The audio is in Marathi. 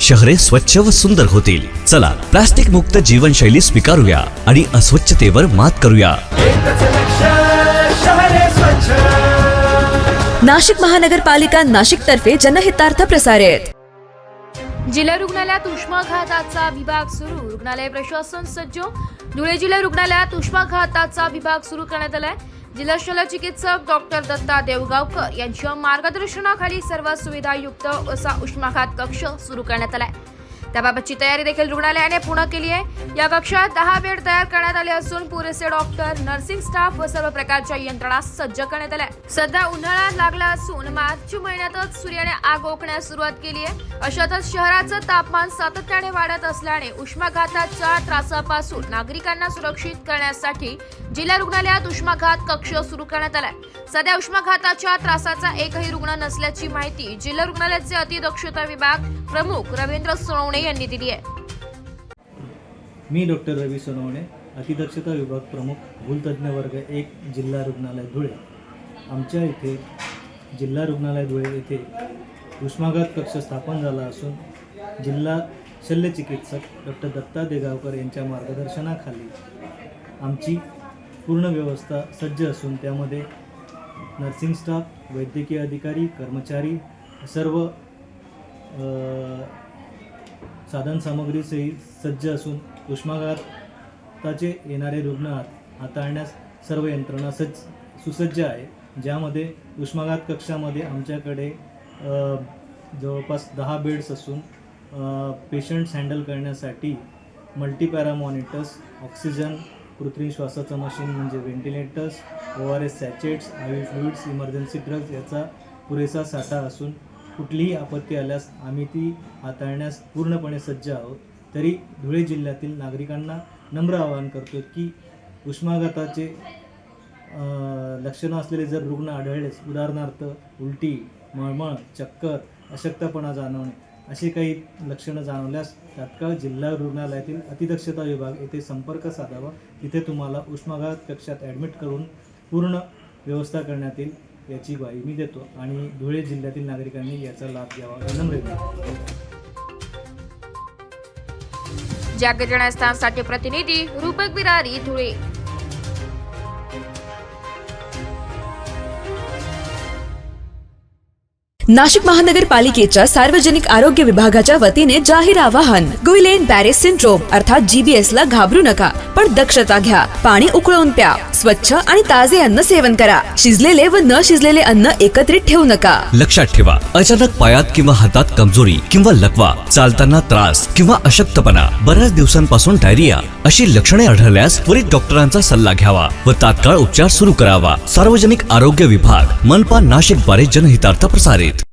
शहरे स्वच्छ व सुंदर होतील. चला प्लास्टिक मुक्त जीवनशैली स्वीकारूया आणि अस्वच्छतेवर मात करूया. नाशिक महानगरपालिका नाशिक तर्फे जनहितार्थ प्रसारित. जिल्हा रुग्णालयात उष्माघाताचा विभाग सुरू. रुग्णालय प्रशासन सज्ज. धुळे जिल्हा रुग्णालयात उष्माघाताचा विभाग सुरू करण्यात आलाय. जिल्हा शल्य चिकित्सक डॉक्टर दत्ता देवगावकर यांच्या मार्गदर्शनाखाली सर्व सुविधायुक्त असा उष्माघात कक्ष सुरू करण्यात आलाय. त्याबाबतची तयारी देखील रुग्णालयाने पूर्ण केली आहे. या कक्षात दहा बेड तयार करण्यात आले असून पुरेसे डॉक्टर नर्सिंग स्टाफ व सर्व प्रकारच्या यंत्रणा सज्ज करण्यात आल्या सध्या उन्हाळा लागला असून मार्च महिन्यातच सूर्याने आग ओकण्यास सुरुवात केली आहे. अशातच शहराचं तापमान सातत्याने वाढत असल्याने उष्माघाताच्या त्रासापासून नागरिकांना सुरक्षित करण्यासाठी जिल्हा रुग्णालयात उष्माघात कक्ष सुरू करण्यात आलाय. सध्या उष्माघाताच्या त्रासाचा एकही रुग्ण नसल्याची माहिती जिल्हा रुग्णालयाचे अतिदक्षता विभाग प्रमुख रवींद्र सोनवणे यांनी दिली आहे. मी डॉक्टर रवी सोनवणे अतिदक्षता विभाग प्रमुख भूलतज्ञ वर्ग एक जिल्हा रुग्णालय धुळे. आमच्या इथे जिल्हा रुग्णालय धुळे येथे उष्माघात कक्ष स्थापन झाला असून जिल्हा शल्यचिकित्सक डॉक्टर दत्ता देगावकर यांच्या मार्गदर्शनाखाली आमची पूर्ण व्यवस्था सज्ज असून त्यामध्ये नर्सिंग स्टाफ वैद्यकीय अधिकारी कर्मचारी सर्व साधन साधनसामग्रीसही सज्ज असून उष्माघाताचे येणारे रुग्ण हाताळण्यास सर्व यंत्रणा सज्ज सुसज्ज आहे. ज्यामध्ये उष्माघात कक्षामध्ये आमच्याकडे जवळपास दहा बेड्स असून पेशंट्स हँडल करण्यासाठी मल्टीपॅरा मॉनिटर्स ऑक्सिजन कृत्रिम श्वासाचं मशीन म्हणजे ventilators O R S sachets I fluids emergency drugs याचा पुरेसा साठा असून कुठलीही आपत्ती आल्यास आम्ही ती हाताळण्यास पूर्णपणे सज्ज आहोत. तरी धुळे जिल्ह्यातील नागरिकांना नम्र आवाहन करतो की उष्माघाताचे लक्षणं असलेले जर रुग्ण आढळलेच उदाहरणार्थ उलटी मळमळ चक्कर अशक्तपणा जाणवणे अशी काही लक्षणं जाणवल्यास तात्काळ जिल्हा रुग्णालयातील अतिदक्षता विभाग येथे संपर्क साधावा. तिथे तुम्हाला उष्माघात कक्षात ॲडमिट करून पूर्ण व्यवस्था करण्यात येईल. याची ग्वाही मी देतो आणि धुळे जिल्ह्यातील नागरिकांनी याचा लाभ घ्यावा विनम्र विनंती. जागरण स्थानसाठी प्रतिनिधी रूपक बिरारी धुळे. नाशिक महानगरपालिकेच्या सार्वजनिक आरोग्य विभागाच्या वतीने जाहीर आवाहन गुइलेन बॅरेस सिंड्रोम अर्थात जीबीएस ला घाबरू नका पण दक्षता घ्या पाणी उकळून प्या. स्वच्छ आणि ताजे अन्न सेवन करा. शिजलेले व न शिजलेले अन्न एकत्रित ठेवू नका. लक्षात ठेवा अचानक पायात किंवा हातात कमजोरी किंवा लकवा चालताना त्रास किंवा अशक्तपणा बऱ्याच दिवसांपासून डायरिया अशी लक्षणे आढळल्यास त्वरित डॉक्टरांचा सल्ला घ्यावा व तात्काळ उपचार सुरू करावा. सार्वजनिक आरोग्य विभाग मनपा नाशिकद्वारे जनहितार्थ प्रसारित.